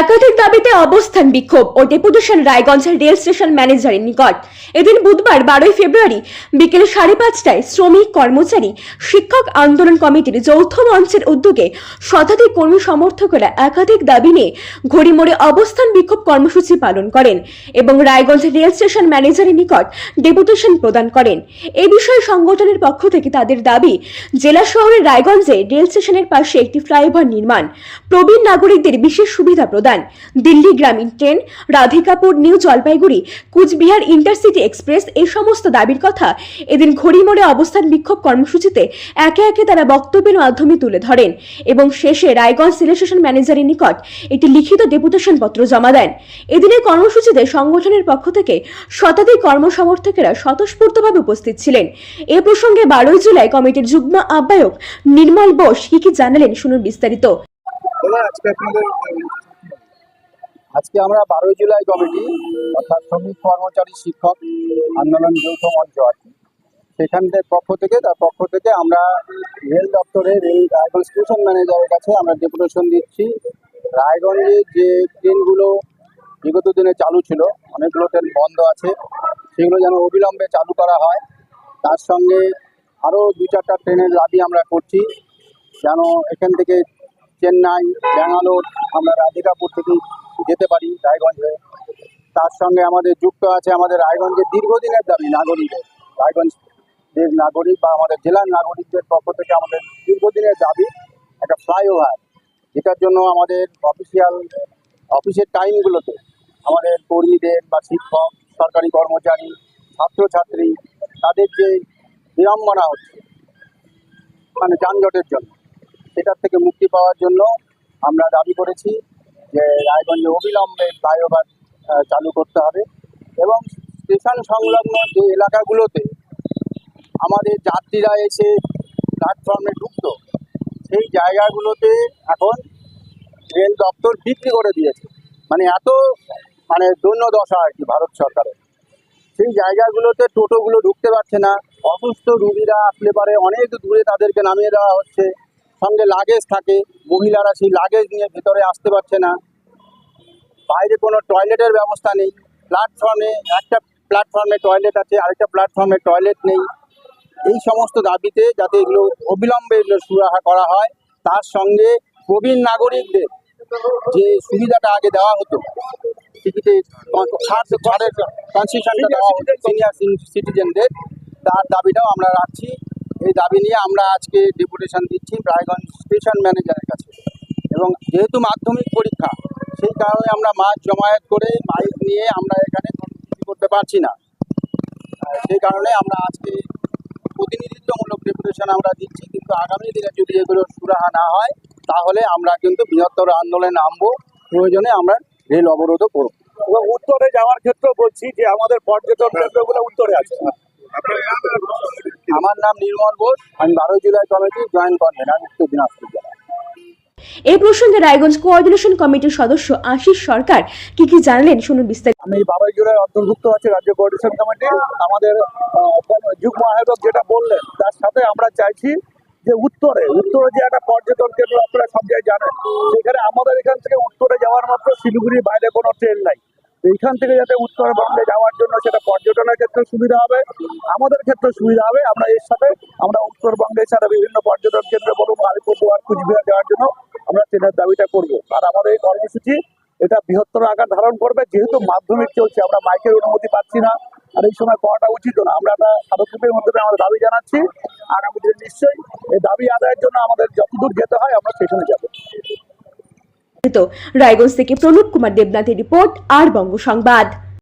একাধিক দাবিতে অবস্থান বিক্ষোভ ও ডেপুটেশন রায়গঞ্জের রেল স্টেশন ম্যানেজারের নিকট। এদিন বুধবার, বারোই ফেব্রুয়ারি, বিকেল সাড়ে পাঁচটায় শ্রমিক, কর্মচারী, শিক্ষক আন্দোলন কমিটির যৌথ মঞ্চের উদ্যোগে শতাধিক কর্মী সমর্থকরা একাধিক দাবি নিয়ে ঘড়িমোড়ে অবস্থান বিক্ষোভ কর্মসূচি পালন করেন এবং রায়গঞ্জের রেল স্টেশন ম্যানেজারের নিকট ডেপুটেশন প্রদান করেন। এ বিষয়ে সংগঠনের পক্ষ থেকে তাদের দাবি, জেলা শহরের রায়গঞ্জে রেল স্টেশনের পাশে একটি ফ্লাইওভার নির্মাণ, প্রবীণ নাগরিকদের বিশেষ সুবিধা প্রদান দিল্লি গ্রামীণ train, Radhikapur, New Jalpaiguri, Cooch Behar intercity express এই সমস্ত দাবির কথা এদিন ঘড়িমোড়ে অবস্থান বিক্ষোভ কর্মসূচিতে একে একে তারা বক্তব্যের মাধ্যমে তুলে ধরেন এবং শেষে রায়গঞ্জ রেল স্টেশন ম্যানেজারের নিকট একটি লিখিত ডেপুটেশন পত্র জমা দেন। এদিনের কর্মসূচিতে সংগঠনের পক্ষ থেকে শতাধিক কর্মসমর্থকেরা স্বতঃস্ফূর্তভাবে উপস্থিত ছিলেন। এ প্রসঙ্গে বারোই জুলাই কমিটির যুগ্ম আহ্বায়ক নির্মল বোস কি কি জানালেন শুনুন বিস্তারিত। আজকে আমরা বারোই জুলাই কমিটি, অর্থাৎ শ্রমিক কর্মচারী শিক্ষক আন্দোলন যৌথ মঞ্চ আর কি। সেখানদের পক্ষ থেকে, তার পক্ষ থেকে আমরা রেল দপ্তরে রেল রায়গঞ্জ স্টেশন ম্যানেজারের কাছে আমরা ডেপুটেশন দিচ্ছি। রায়গঞ্জে যে ট্রেনগুলো বিগত দিনে চালু ছিল, অনেকগুলো ট্রেন বন্ধ আছে, সেগুলো যেন অবিলম্বে চালু করা হয়। তার সঙ্গে আরও দু চারটা ট্রেনের দাবি আমরা করছি, যেন এখান থেকে চেন্নাই, ব্যাঙ্গালোর, আমরা রাধিকাপুর থেকে যেতে পারি রায়গঞ্জে। তার সঙ্গে আমাদের যুক্ত আছে আমাদের রায়গঞ্জের দীর্ঘদিনের দাবি নাগরিকদের। রায়গঞ্জ যে নাগরিক বা আমাদের জেলার নাগরিকদের পক্ষ থেকে আমাদের দীর্ঘদিনের দাবি, একটা ফ্লাইওভার, যেটার জন্য আমাদের অফিসিয়াল অফিসের টাইমগুলোতে আমাদের কর্মীদের বা শিক্ষক, সরকারি কর্মচারী, ছাত্রছাত্রী, তাদের যে বিড়ম্বনা হচ্ছে মানে যানজটের জন্য, সেটার থেকে মুক্তি পাওয়ার জন্য আমরা দাবি করেছি। যে রায়গঞ্জে অবিলম্বে ফ্লাইওভার চালু করতে হবে এবং স্টেশন সংলগ্ন যে এলাকাগুলোতে আমাদের যাত্রীরা এসে প্ল্যাটফর্মে ঢুকতো, সেই জায়গাগুলোতে এখন রেল দপ্তর বিক্রি করে দিয়েছে। মানে এত মানে দৈন্য দশা আর কি ভারত সরকারের। সেই জায়গাগুলোতে টোটোগুলো ঢুকতে পারছে না, অসুস্থ রুগীরা আসলে পারে অনেক দূরে তাদেরকে নামিয়ে দেওয়া হচ্ছে। সঙ্গে লাগেজ থাকে, মহিলারা সেই লাগেজ নিয়ে ভেতরে আসতে পারছে না। বাইরে কোনো টয়লেটের ব্যবস্থা নেই। প্ল্যাটফর্মে একটা প্ল্যাটফর্মে টয়লেট আছে আরেকটা প্ল্যাটফর্মে টয়লেট নেই। এই সমস্ত দাবিতে যাতে এগুলো অবিলম্বে এগুলো সুরাহা করা হয় তার সঙ্গে প্রবীণ নাগরিকদের যে সুবিধাটা আগে দেওয়া হতো টিকিটে ছাড় ছাড়ের কনসেশনটা দেওয়া হতো সিনিয়র সিটিজেনদের তার দাবিটাও আমরা রাখছি। এই দাবি নিয়ে আমরা আজকে ডেপুটেশন দিচ্ছি রায়গঞ্জ স্টেশন ম্যানেজারের কাছে। এবং যেহেতু মাধ্যমিক পরীক্ষা সেই কারণে আমরা মাছ জমায়েত করে মাইক নিয়ে আমরা এখানে করতে পারছি না। সেই কারণে আমরা আজকে প্রতিনিধিত্বমূলক ডেপুটেশন আমরা দিচ্ছি কিন্তু আগামী দিনে যদি এগুলো সুরাহা না হয় তাহলে আমরা কিন্তু বৃহত্তর আন্দোলনে নামবো। প্রয়োজনে আমরা রেল অবরোধও করব। এবং উত্তরে যাওয়ার ক্ষেত্রে বলছি যে আমাদের পর্যটন কেন্দ্রগুলো উত্তরে আছে। আমার নাম নির্মল বোস আমি বারোই জুলাই কমিটি জয়েন্ট কনভেনার উত্তর দিনাজপুর এই প্রসঙ্গে রায়গঞ্জ কোঅর্ডিনেশন কমিটির সদস্য আশিস সরকার কি কি জানলেন শুনুন বিস্তারিত। আমি বারোই জুলাই অন্তর্ভুক্ত আছে রাজ্য কোঅর্ডিনেশন কমিটি আমাদের যুগ্ম আয়োজক যেটা বললেন, তার সাথে আমরা চাইছি যে উত্তরে উত্তরে যে একটা পর্যটন কেন্দ্র আপনারা সব জায়গায় জানেন, সেখানে আমাদের এখান থেকে উত্তরে যাওয়ার মাত্র শিলিগুড়ির বাইরে কোনো ট্রেন নাই। এইখান থেকে যাতে উত্তরবঙ্গে যাওয়ার জন্য সেটা পর্যটনের ক্ষেত্রে সুবিধা হবে, আমাদের ক্ষেত্রে সুবিধা হবে। আমরা এর সাথে আমরা উত্তরবঙ্গে ছাড়া বিভিন্ন পর্যটন কেন্দ্র বলুন, আলিপুরদুয়ার, কুচবিহার যাওয়ার জন্য আমরা ট্রেনের দাবিটা করব। আর আমাদের এই কর্মসূচি, এটা বৃহত্তর আকার ধারণ করবে। যেহেতু মাধ্যমিক চলছে, আমরা মাইকের অনুমতি পাচ্ছি না। আর এই সময় করাটা উচিত না। আমরা একটা স্মারকলিপির মাধ্যমে আমরা দাবি জানাচ্ছি। আগামী দিনে নিশ্চয়ই এই দাবি আদায়ের জন্য আমাদের যতদূর যেতে হয়, আমরা সেখানে যাব। রায়গঞ্জ থেকে প্রণব কুমার দেবনাথের রিপোর্ট, আর বঙ্গ সংবাদ।